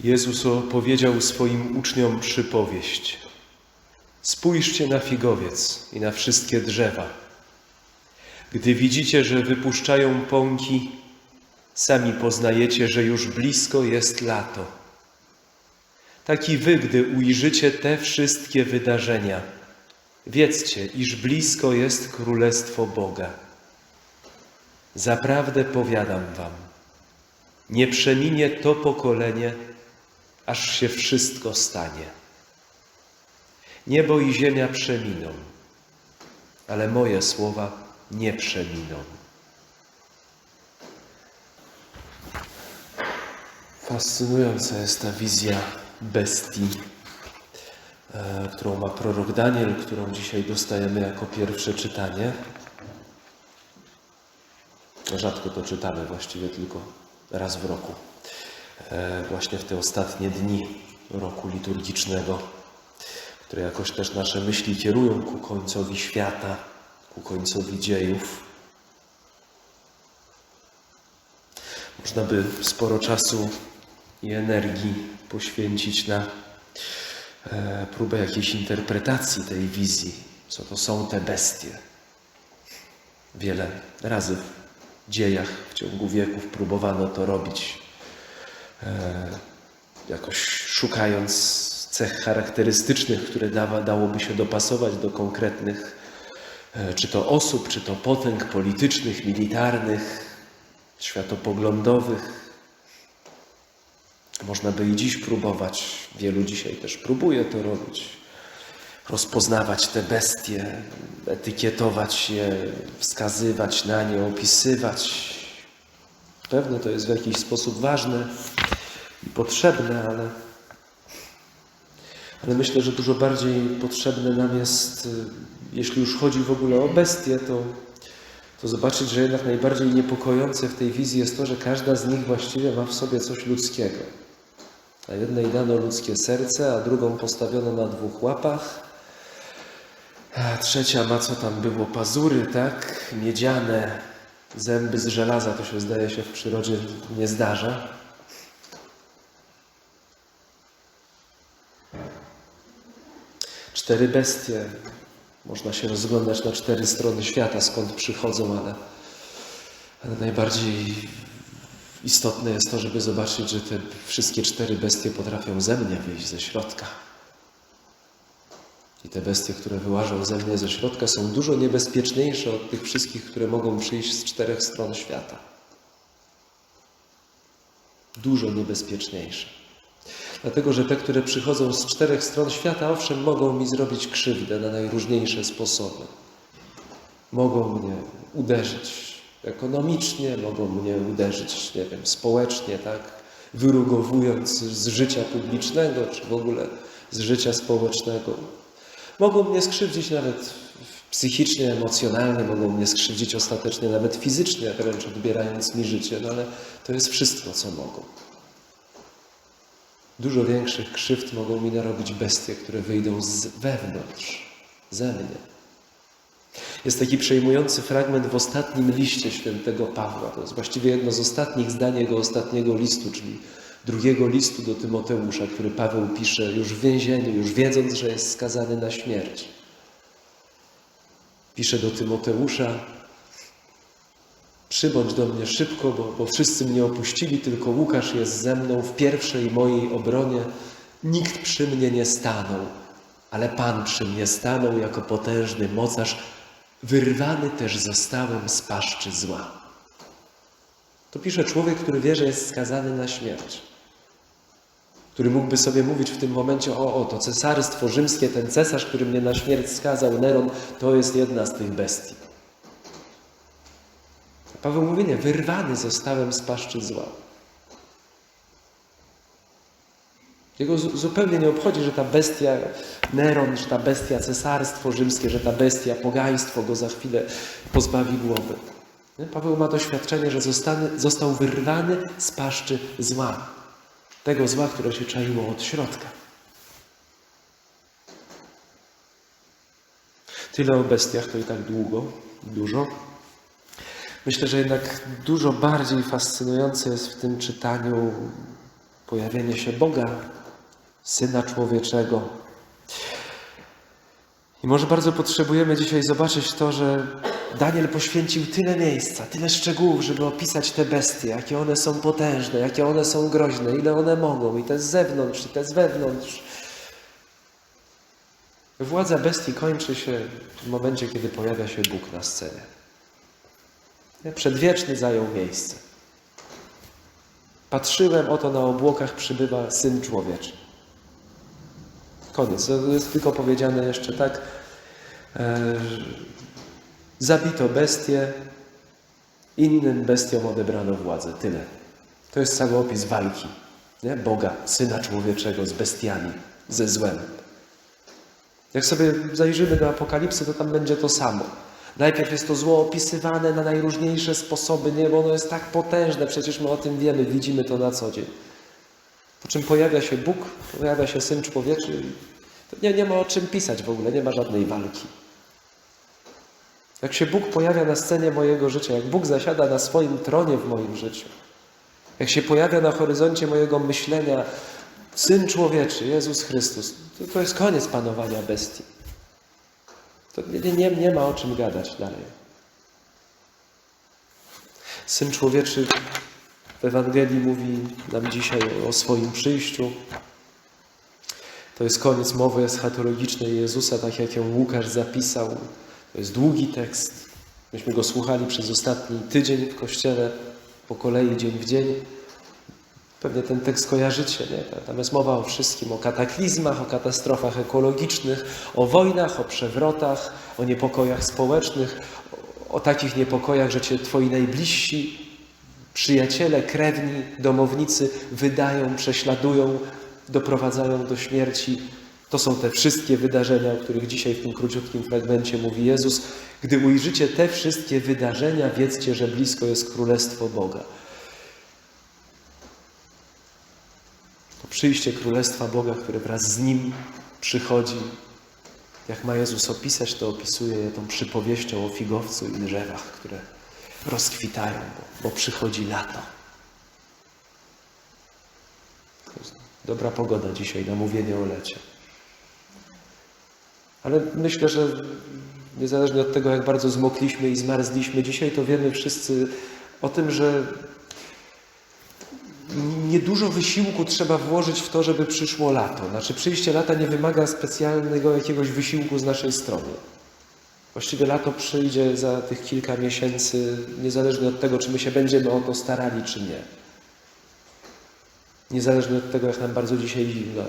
Jezus opowiedział swoim uczniom przypowieść. Spójrzcie na figowiec i na wszystkie drzewa. Gdy widzicie, że wypuszczają pąki, sami poznajecie, że już blisko jest lato. Tak i wy, gdy ujrzycie te wszystkie wydarzenia, wiedzcie, iż blisko jest Królestwo Boga. Zaprawdę powiadam wam, nie przeminie to pokolenie, aż się wszystko stanie. Niebo i ziemia przeminą, ale moje słowa nie przeminą. Fascynująca jest ta wizja bestii, e, którą ma prorok Daniel, którą dzisiaj dostajemy jako pierwsze czytanie. Rzadko to czytamy, właściwie tylko raz w roku. E, Właśnie w te ostatnie dni roku liturgicznego, które jakoś też nasze myśli kierują ku końcowi świata, ku końcowi dziejów. Można by sporo czasu i energii poświęcić na e, próbę jakiejś interpretacji tej wizji, co to są te bestie. Wiele razy w dziejach w ciągu wieków próbowano to robić, jakoś szukając cech charakterystycznych, które dawa, dałoby się dopasować do konkretnych, e, czy to osób, czy to potęg politycznych, militarnych, światopoglądowych. Można by i dziś próbować, wielu dzisiaj też próbuje to robić, rozpoznawać te bestie, etykietować je, wskazywać na nie, opisywać. Pewne to jest w jakiś sposób ważne i potrzebne, ale, ale myślę, że dużo bardziej potrzebne nam jest, y, jeśli już chodzi w ogóle o bestie, to, to zobaczyć, że jednak najbardziej niepokojące w tej wizji jest to, że każda z nich właściwie ma w sobie coś ludzkiego. A jednej dano ludzkie serce, a drugą postawiono na dwóch łapach. A trzecia ma co tam było, pazury, tak? Miedziane, zęby z żelaza, to się zdaje się w przyrodzie nie zdarza. Cztery bestie. Można się rozglądać na cztery strony świata, skąd przychodzą, ale, ale najbardziej istotne jest to, żeby zobaczyć, że te wszystkie cztery bestie potrafią ze mnie wyjść ze środka. I te bestie, które wyłażą ze mnie ze środka, są dużo niebezpieczniejsze od tych wszystkich, które mogą przyjść z czterech stron świata. Dużo niebezpieczniejsze. Dlatego, że te, które przychodzą z czterech stron świata, owszem, mogą mi zrobić krzywdę na najróżniejsze sposoby. Mogą mnie uderzyć ekonomicznie, mogą mnie uderzyć, nie wiem, społecznie, tak? Wyrugowując z życia publicznego, czy w ogóle z życia społecznego. Mogą mnie skrzywdzić nawet psychicznie, emocjonalnie, mogą mnie skrzywdzić ostatecznie nawet fizycznie, wręcz odbierając mi życie, no ale to jest wszystko, co mogą. Dużo większych krzywd mogą mi narobić bestie, które wyjdą z wewnątrz, ze mnie. Jest taki przejmujący fragment w ostatnim liście świętego Pawła. To jest właściwie jedno z ostatnich zdań jego ostatniego listu, czyli drugiego listu do Tymoteusza, który Paweł pisze już w więzieniu, już wiedząc, że jest skazany na śmierć. Pisze do Tymoteusza: Przybądź do mnie szybko, bo, bo wszyscy mnie opuścili, tylko Łukasz jest ze mną w pierwszej mojej obronie. Nikt przy mnie nie stanął, ale Pan przy mnie stanął jako potężny mocarz. Wyrwany też zostałem z paszczy zła. To pisze człowiek, który wie, że jest skazany na śmierć. Który mógłby sobie mówić w tym momencie: O, o, to cesarstwo rzymskie, ten cesarz, który mnie na śmierć skazał, Neron, to jest jedna z tych bestii. Paweł mówi, nie, wyrwany zostałem z paszczy zła. Jego zupełnie nie obchodzi, że ta bestia Neron, że ta bestia cesarstwo rzymskie, że ta bestia pogaństwo go za chwilę pozbawi głowy. Paweł ma doświadczenie, że został wyrwany z paszczy zła. Tego zła, które się czaiło od środka. Tyle o bestiach, to i tak długo, dużo. Myślę, że jednak dużo bardziej fascynujące jest w tym czytaniu pojawienie się Boga, Syna Człowieczego. I może bardzo potrzebujemy dzisiaj zobaczyć to, że Daniel poświęcił tyle miejsca, tyle szczegółów, żeby opisać te bestie, jakie one są potężne, jakie one są groźne, ile one mogą, i te z zewnątrz, i te z wewnątrz. Władza bestii kończy się w momencie, kiedy pojawia się Bóg na scenie. Przedwieczny zajął miejsce. Patrzyłem, oto na obłokach przybywa Syn Człowieczy. Koniec. To jest tylko powiedziane jeszcze tak. E, zabito bestię, innym bestiom odebrano władzę. Tyle. To jest cały opis walki nie? Boga, Syna Człowieczego z bestiami, ze złem. Jak sobie zajrzymy do Apokalipsy, to tam będzie to samo. Najpierw jest to zło opisywane na najróżniejsze sposoby, nie, bo ono jest tak potężne, przecież my o tym wiemy, widzimy to na co dzień. Po czym pojawia się Bóg, pojawia się Syn Człowieczy nie, nie ma o czym pisać w ogóle, nie ma żadnej walki. Jak się Bóg pojawia na scenie mojego życia, jak Bóg zasiada na swoim tronie w moim życiu, jak się pojawia na horyzoncie mojego myślenia Syn Człowieczy, Jezus Chrystus, to, to jest koniec panowania bestii. To nie, nie, nie ma o czym gadać dalej. Syn Człowieczy w Ewangelii mówi nam dzisiaj o swoim przyjściu. To jest koniec mowy eschatologicznej Jezusa, tak jak ją Łukasz zapisał. To jest długi tekst. Myśmy go słuchali przez ostatni tydzień w kościele, po kolei, dzień w dzień. Pewnie ten tekst kojarzycie, nie? Tam jest mowa o wszystkim, o kataklizmach, o katastrofach ekologicznych, o wojnach, o przewrotach, o niepokojach społecznych, o, takich niepokojach, że cię twoi najbliżsi, przyjaciele, krewni, domownicy wydają, prześladują, doprowadzają do śmierci. To są te wszystkie wydarzenia, o których dzisiaj w tym króciutkim fragmencie mówi Jezus. Gdy ujrzycie te wszystkie wydarzenia, wiedzcie, że blisko jest Królestwo Boga. Przyjście Królestwa Boga, które wraz z Nim przychodzi. Jak ma Jezus opisać, to opisuje je tą przypowieścią o figowcu i drzewach, które rozkwitają, bo, bo przychodzi lato. Dobra pogoda dzisiaj na mówienie o lecie. Ale myślę, że niezależnie od tego, jak bardzo zmokliśmy i zmarzliśmy dzisiaj, to wiemy wszyscy o tym, że niedużo wysiłku trzeba włożyć w to, żeby przyszło lato. Znaczy przyjście lata nie wymaga specjalnego jakiegoś wysiłku z naszej strony. Właściwie lato przyjdzie za tych kilka miesięcy, niezależnie od tego, czy my się będziemy o to starali, czy nie. Niezależnie od tego, jak nam bardzo dzisiaj zimno.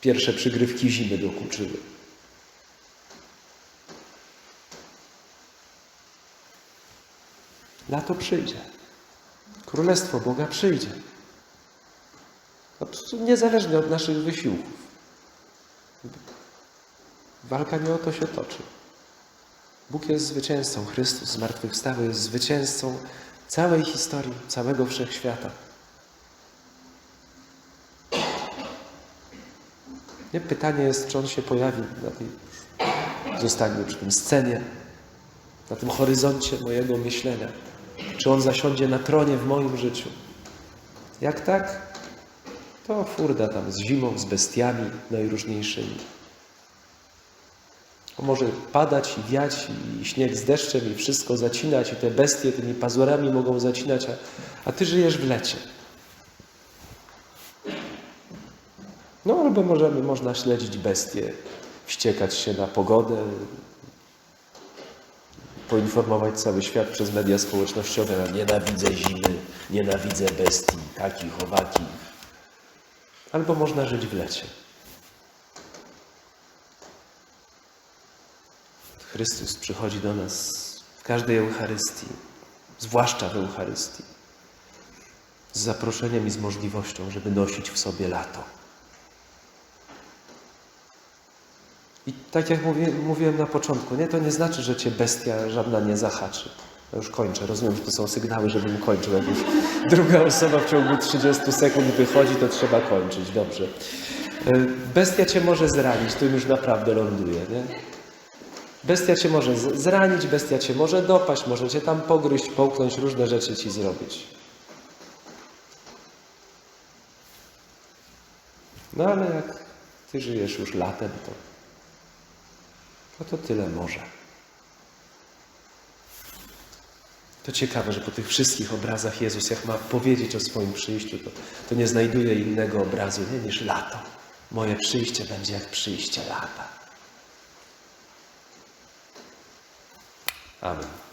Pierwsze przygrywki zimy dokuczyły. Lato przyjdzie. Królestwo Boga przyjdzie. Prostu niezależnie od naszych wysiłków. Walka nie o to się toczy. Bóg jest zwycięzcą, Chrystus zmartwychwstały jest zwycięzcą całej historii, całego wszechświata. Nie? Pytanie jest, czy On się pojawi na tej, zostanie przy tym scenie, na tym horyzoncie mojego myślenia. Czy On zasiądzie na tronie w moim życiu. Jak tak, to furda tam z zimą, z bestiami najróżniejszymi. To może padać i wiać i śnieg z deszczem i wszystko zacinać i te bestie tymi pazurami mogą zacinać, a, a Ty żyjesz w lecie. No albo możemy, można śledzić bestie, wściekać się na pogodę, poinformować cały świat przez media społecznościowe, no, nienawidzę zimy, nienawidzę bestii, takich, owakich. Albo można żyć w lecie. Chrystus przychodzi do nas w każdej Eucharystii, zwłaszcza w Eucharystii, z zaproszeniem i z możliwością, żeby nosić w sobie lato. I tak jak mówię, mówiłem na początku, nie, to nie znaczy, że cię bestia żadna nie zahaczy. Ja już kończę. Rozumiem, że to są sygnały, żebym kończył. Jak już druga osoba w ciągu 30 sekund wychodzi, to trzeba kończyć. Dobrze. E, Bestia cię może zranić, tu już naprawdę ląduje, nie? Bestia cię może zranić, bestia cię może dopaść, może cię tam pogryźć, połknąć, różne rzeczy ci zrobić. No ale jak Ty żyjesz już latem, to, no to tyle może. To ciekawe, że po tych wszystkich obrazach Jezus, jak ma powiedzieć o swoim przyjściu, to, to nie znajduje innego obrazu nie, niż lato. Moje przyjście będzie jak przyjście lata. Amen.